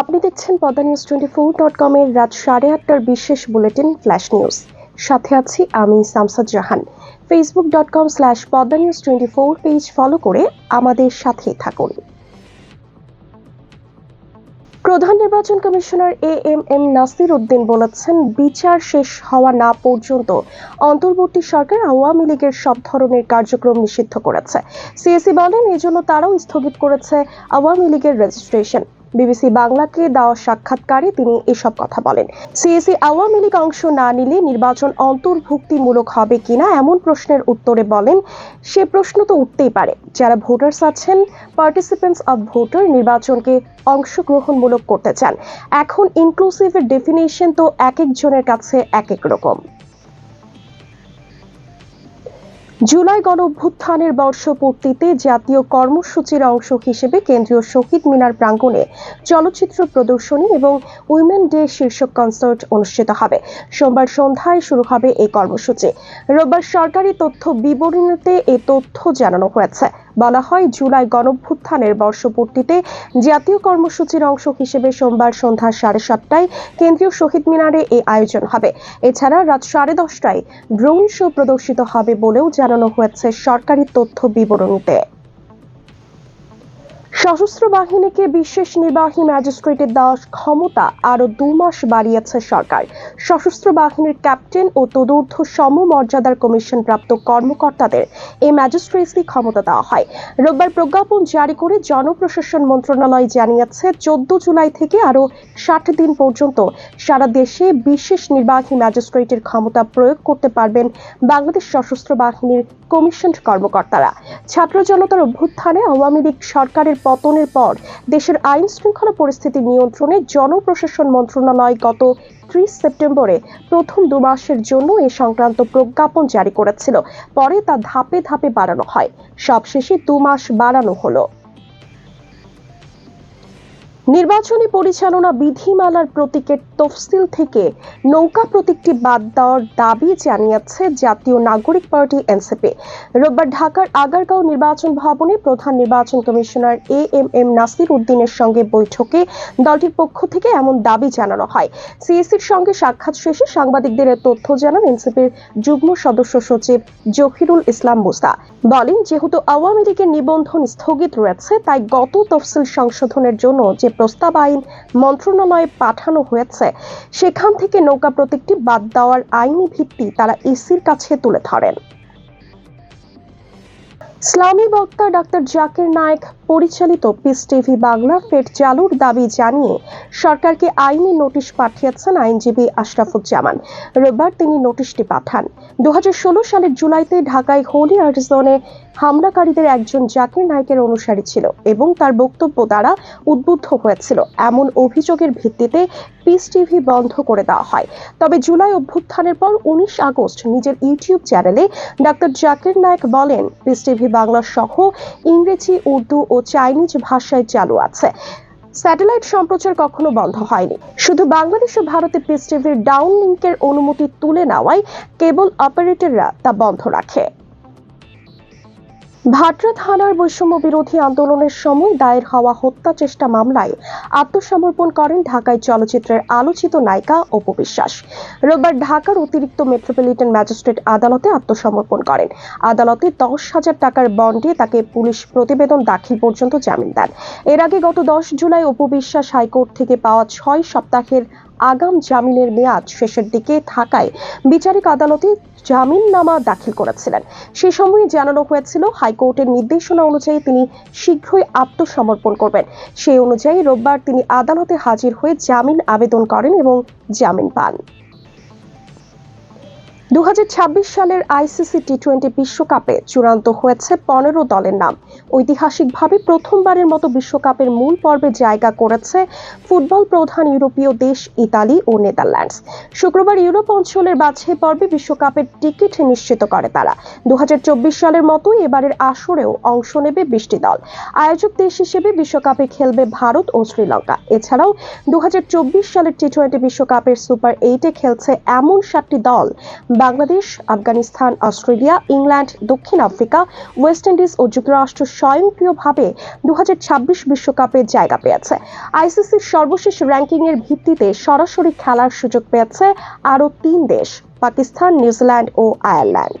আপনি দেখছেন Padma news twenty four dot কমের রাত সাড়ে আটটার বিশেষ বুলেটিন ফ্ল্যাশ নিউজ সাথে আছি আমি Samsad Jahan. Facebook dot com slash Padma news twenty four page follow করে আমাদের সাথে থাকুন। প্রধান নির্বাচন commissioner A M M Nasir Uddin বলেছেন, বিচার শেষ হওয়া না পর্যন্ত অন্তর্বর্তী সরকার আওয়ামী লীগের সব ধরনের কার্যক্রম নিষিদ্ধ করেছে। সিএসি বলেন এজন্য তারাও স্থগিত করেছে আওয়ামী লীগের রেজিস্ট্রেশন বিবিসি বাংলাকে দেওয়া সাক্ষাৎকারে তিনি এসব কথা বলেন। সিএসি আওয়ামী লীগ অংশ না নিলে নির্বাচন অন্তর্ভুক্তিমূলক হবে কিনা এমন প্রশ্নের উত্তরে বলেন, সে প্রশ্ন তো উঠতেই পারে। যারা ভোটার্স আছেন পার্টিসিপেন্টস অব ভোটার নির্বাচনকে অংশগ্রহণমূলক করতে চান। এখন ইনক্লুসিভের ডেফিনেশন তো এক একজনের কাছে এক এক রকম। জুলাই গণ অভ্যুত্থানের বর্ষপূর্তিতে জাতীয় কর্মসূচির অংশ হিসেবে কেন্দ্রীয় শহীদ মিনার প্রাঙ্গণে চলচ্চিত্র প্রদর্শনী এবং উইমেন ডে শীর্ষক কনসার্ট অনুষ্ঠিত হবে। সোমবার সন্ধ্যায় শুরু হবে এই কর্মসূচি। রোববার সরকারি তথ্য বিবরণীতে এই তথ্য জানানো হয়েছে। বলা হয়, জুলাই গণভ্যুত্থানের বর্ষপূর্তিতে জাতীয় কর্মসূচির অংশ হিসেবে সোমবার সন্ধ্যা সাড়ে সাতটায় কেন্দ্রীয় শহীদ মিনারে এই আয়োজন হবে। এছাড়া রাত সাড়ে দশটায় ড্রোন শো প্রদর্শিত হবে বলেও জানানো হয়েছে সরকারি তথ্য বিবরণীতে। সশস্ত্র বাহিনীকে বিশেষ নির্বাহী ম্যাজিস্ট্রেটের দেওয়া ক্ষমতা আরও দু মাস বাড়িয়েছে সরকার। সশস্ত্র বাহিনীর ক্যাপ্টেন ও তদূর্ধ্ব সমমর্যাদার কমিশন প্রাপ্ত কর্মকর্তাদের এই ম্যাজিস্ট্রেসি ক্ষমতা দেওয়া হয়। রোববার প্রজ্ঞাপন জারি করে জনপ্রশাসন মন্ত্রণালয় জানিয়েছে, চোদ্দ জুলাই থেকে আরও ষাট দিন পর্যন্ত সারা দেশে বিশেষ নির্বাহী ম্যাজিস্ট্রেটের ক্ষমতা প্রয়োগ করতে পারবেন বাংলাদেশ সশস্ত্র বাহিনীর কমিশন কর্মকর্তারা। ছাত্র জনতার অভ্যুত্থানে আওয়ামী লীগ সরকারের পতনের পর দেশের আইন শৃঙ্খলা পরিস্থিতি নিয়ন্ত্রণে জনপ্রশাসন মন্ত্রণালয় গত ত্রিশ সেপ্টেম্বরে প্রথম দু মাসের জন্য এ সংক্রান্ত প্রজ্ঞাপন জারি করেছিল। পরে তা ধাপে ধাপে বাড়ানো হয়। সবশেষে দু মাস বাড়ানো হলো। নির্বাচনী পরিচালনা বিধিমালার প্রতীকের তফসিল থেকে নৌকা প্রতীকটি বাদ দেওয়ার দাবি জানিয়েছে জাতীয় নাগরিক পার্টি এনসিপি। রোববার ঢাকার আগারগাঁও নির্বাচন ভবনে প্রধান নির্বাচন commissioner A M M Nasir উদ্দিনের সঙ্গে বৈঠকে দলটির পক্ষ থেকে এমন দাবি জানানো হয়। সিএসির সঙ্গে সাক্ষাৎ শেষে সাংবাদিকদের তথ্য জানান এনসিপির যুগ্ম সদস্য সচিব জহিরুল ইসলাম মুসা বলেন, যেহেতু আওয়ামী লীগের নিবন্ধন স্থগিত রয়েছে, তাই গত তফসিল সংশোধনের জন্য যে প্রস্তাব আইন মন্ত্রণালয়ে পাঠানো হয়েছে সেখান থেকে নৌকা প্রতীকটি বাদ দেওয়ার আইনি ভিত্তি তারা ইসির কাছে তুলে ধরেন। ইসলামী বক্তা ডাক্তার জাকির নায়েক পরিচালিত পিস টিভি বাংলা ফের চালুর দাবি জানিয়ে সরকারকে আইনি নোটিশ পাঠিয়েছেন আইনজীবী আশরাফুজ্জামান। রোববার তিনি নোটিশটি পাঠান। দু হাজার ষোলো সালের জুলাইতে ঢাকায় হোলি আর্ট জোনে হামলাকারীদের একজন জাকির নায়কের অনুসারী ছিল এবং তার বক্তব্য দ্বারা উদ্বুদ্ধ হয়েছিল। এমন অভিযোগের ভিত্তিতে পিস টিভি বন্ধ করে দেওয়া হয়। তবে জুলাই অভ্যুত্থানের পর উনিশ আগস্ট নিজের ইউটিউব চ্যানেলে ডাক্তার জাকির নায়ক বলেন পিস টিভি বাংলা সহ ইংরেজি, উর্দু ও চাইনিজ ভাষায় চালু আছে। স্যাটেলাইট সম্প্রচার কখনো বন্ধ হয়নি। শুধু বাংলাদেশ ও ভারতে পিস টিভির ডাউন লিঙ্কের অনুমতি তুলে নেওয়ায় কেবল অপারেটররা তা বন্ধ রাখে। ভাটরা থানার বৈষম্য বিরোধী আন্দোলনের সময় দায়ের হওয়া হত্যা চেষ্টা মামলায় আত্মসমর্পণ করেন ঢাকায় চলচ্চিত্রের আলোচিত নায়িকা অপু বিশ্বাস। রোববার ঢাকার অতিরিক্ত মেট্রোপলিটন ম্যাজিস্ট্রেট আদালতে আত্মসমর্পণ করেন। আদালতে দশ হাজার টাকার বন্ডে তাকে পুলিশ প্রতিবেদন দাখিল পর্যন্ত জামিন দেন। এর আগে গত দশ জুলাই অপু বিশ্বাস হাইকোর্ট থেকে পাওয়া ছয় সপ্তাহের আগাম জামিনের মেয়াদ শেষের দিকে থাকায় বিচারিক আদালতে জামিননামা দাখিল করেছিলেন। সে সময়ে জানানো হয়েছিল, হাইকোর্টের নির্দেশনা অনুযায়ী তিনি শীঘ্রই আত্মসমর্পণ করবেন। সেই অনুযায়ী রোববার তিনি আদালতে হাজির হয়ে জামিন আবেদন করেন এবং জামিন পান। দু হাজার ছাব্বিশ সালের আইসিসি টি টোয়েন্টি বিশ্বকাপে চূড়ান্ত হয়েছে পনেরো দলের নাম। ঐতিহাসিকভাবে প্রথমবারের মতো বিশ্বকাপের মূল পর্বে জায়গা করেছে ফুটবল প্রধান ইউরোপীয় দেশ ইতালি ও নেদারল্যান্ডস। শুক্রবার ইউরোপ অঞ্চলের বাছাই পর্বে বিশ্বকাপের টিকিট নিশ্চিত করে তারা। দু হাজার চব্বিশ সালের মতো এবারের আসরেও অংশ নেবে বিশটি দল। আয়োজক দেশ হিসেবে বিশ্বকাপে খেলবে ভারত ও শ্রীলঙ্কা। এছাড়াও দু হাজার চব্বিশ সালের টি টোয়েন্টি বিশ্বকাপের সুপার এইটে খেলছে এমন সাতটি দল বাংলাদেশ, আফগানিস্তান, অস্ট্রেলিয়া, ইংল্যান্ড, দক্ষিণ আফ্রিকা, ওয়েস্ট ইন্ডিজ ও যুক্তরাষ্ট্র স্বয়ংক্রিয়ভাবে দু বিশ্বকাপে জায়গা পেয়েছে। আইসিসির সর্বশেষ র্যাঙ্কিংয়ের ভিত্তিতে সরাসরি খেলার সুযোগ পেয়েছে আরও তিন দেশ, পাকিস্তান, নিউজিল্যান্ড ও আয়ারল্যান্ড।